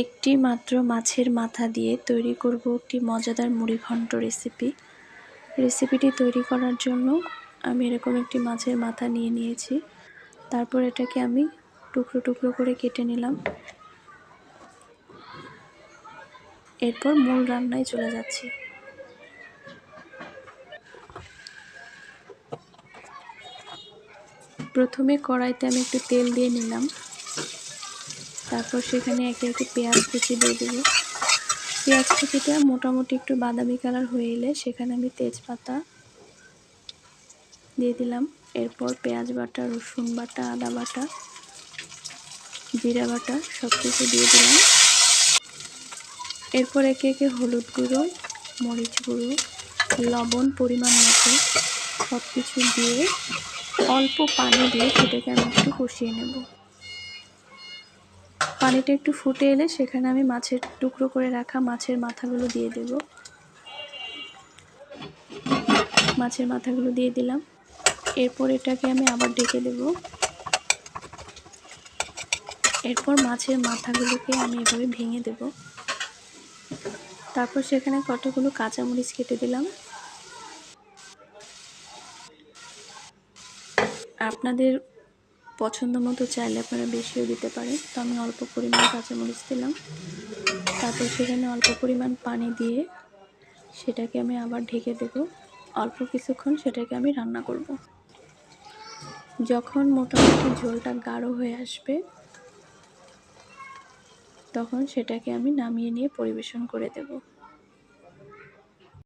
একটি মাত্র মাছের মাথা দিয়ে তৈরি করব একটি মজাদার মুড়ি ঘন্ট রেসিপি রেসিপিটি তৈরি করার জন্য আমি এরকম একটি মাছের মাথা নিয়ে নিয়েছি। তারপর এটাকে আমি টুকরো টুকরো করে কেটে নিলাম। এরপর মূল রান্নায় চলে যাচ্ছি। প্রথমে কড়াইতে আমি একটু তেল দিয়ে নিলাম। তারপর সেখানে একে একে পেঁয়াজ কুচি দিয়ে দেবো। পেঁয়াজ কুচিটা মোটামুটি একটু বাদামি কালার হয়ে এলে সেখানে আমি তেজপাতা দিয়ে দিলাম। এরপর পেঁয়াজ বাটা, রসুন বাটা, আদা বাটা, জিরা বাটা সব কিছু দিয়ে দিলাম। এরপর একে একে হলুদ গুঁড়ো, মরিচ গুঁড়ো, লবণ পরিমাণ মতো সব কিছু দিয়ে অল্প পানি দিয়ে সেটাকে আমি একটু কষিয়ে নেব। পানিটা একটু ফুটে এলে সেখানে আমি মাছের টুকরো করে রাখা মাছের মাথাগুলো দিয়ে দেব। মাছের মাথাগুলো দিয়ে দিলাম। এরপর এটাকে আমি আবার ডেকে দেব। এরপর মাছের মাথাগুলোকে আমি এভাবে ভেঙে দেব। তারপর সেখানে কতগুলো কাঁচামরিচ কেটে দিলাম। আপনাদের পছন্দ মতো চাইলে আপনারা বেশিও দিতে পারেন। তো আমি অল্প পরিমাণ কাঁচামরিচ দিলাম। তারপর সেখানে অল্প পরিমাণ পানি দিয়ে সেটাকে আমি আবার ঢেকে দেব। অল্প কিছুক্ষণ সেটাকে আমি রান্না করব। যখন মোটামুটি ঝোলটা গাঢ় হয়ে আসবে, তখন সেটাকে আমি নামিয়ে নিয়ে পরিবেশন করে দেবো।